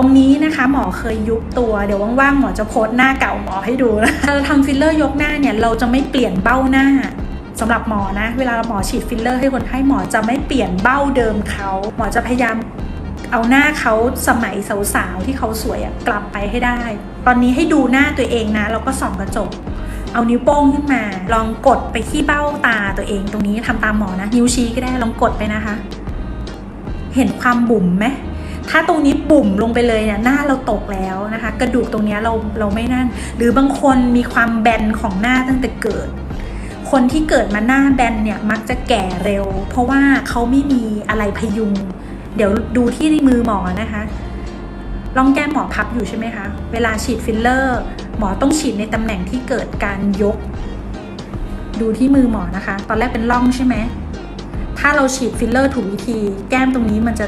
ตรงนี้นะคะหมอเคยยุบตัวเดี๋ยวว่างๆหมอจะโพสหน้าเก่าหมอให้ดูนะเราทำฟิลเลอร์ยกหน้าเนี่ยเราจะไม่เปลี่ยนเบ้าหน้าสำหรับหมอนะ เวลาหมอฉีดฟิลเลอร์ให้คนไข้หมอจะไม่เปลี่ยนเบ้าเดิมเขาหมอจะพยายามเอาหน้าเขาสมัยสาวๆที่เขาสวยกลับไปให้ได้ ตอนนี้ให้ดูหน้าตัวเองนะแล้วก็ส่องกระจก เอานิ้วโป้งขึ้นมา ลองกดไปที่เบ้าตาตัวเองตรงนี้ทำตามหมอนะ นิ้วชี้ก็ได้ลองกดไปนะคะ เห็นความบุ๋มไหม ถ้าตรงนี้บุ๋มลงไปเลยเนี่ยหน้าเราตกแล้วนะคะ กระดูกตรงนี้เราเราไม่นั่น หรือบางคนมีความแบนของหน้าตั้งแต่เกิด คนที่เกิดมาหน้าแบนเนี่ยมักจะแก่เร็ว เพราะว่าเขาไม่มีอะไรพยุง เดี๋ยวดูที่ในมือหมอนะคะร่องแก้มหมอพับอยู่ใช่ไหมคะ เวลาฉีดฟิลเลอร์ หมอต้องฉีดในตำแหน่งที่เกิดการยก ดูที่มือหมอนะคะ ตอนแรกเป็นร่องใช่ไหม ถ้าเราฉีดฟิลเลอร์ถูกวิธี แก้มตรงนี้มันจะ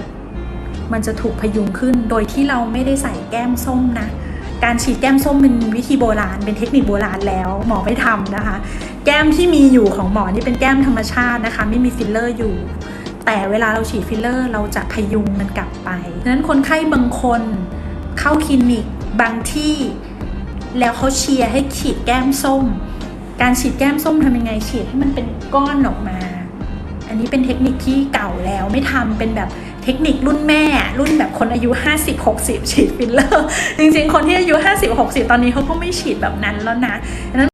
มันจะถูกพยุงขึ้น โดยที่เราไม่ได้ใส่แก้มส้มนะ การฉีดแก้มส้มเป็นวิธีโบราณ เป็นเทคนิคโบราณแล้ว หมอไม่ทำนะคะ แก้มที่มีอยู่ของหมอนี่เป็นแก้มธรรมชาตินะคะ ไม่มีฟิลเลอร์อยู่ แต่เวลาเราฉีดฟิลเลอร์ เราจะพยุงมันกลับไปดังนั้นคนไข้บางคนเข้าคลินิกบางที่ แล้วเขาเชียร์ให้ฉีดแก้มส้ม การฉีดแก้มส้มทำยังไง ฉีดให้มันเป็นก้อนออกมา อันนี้เป็นเทคนิคที่เก่าแล้วไม่ทำเป็นแบบ เทคนิครุ่นแม่ รุ่นแบบคนอายุ 50-60 ฉีดฟิลเลอร์ จริงๆ คนที่อายุ 50-60 ตอนนี้เขาก็ไม่ฉีดแบบนั้นแล้วนะดังนั้น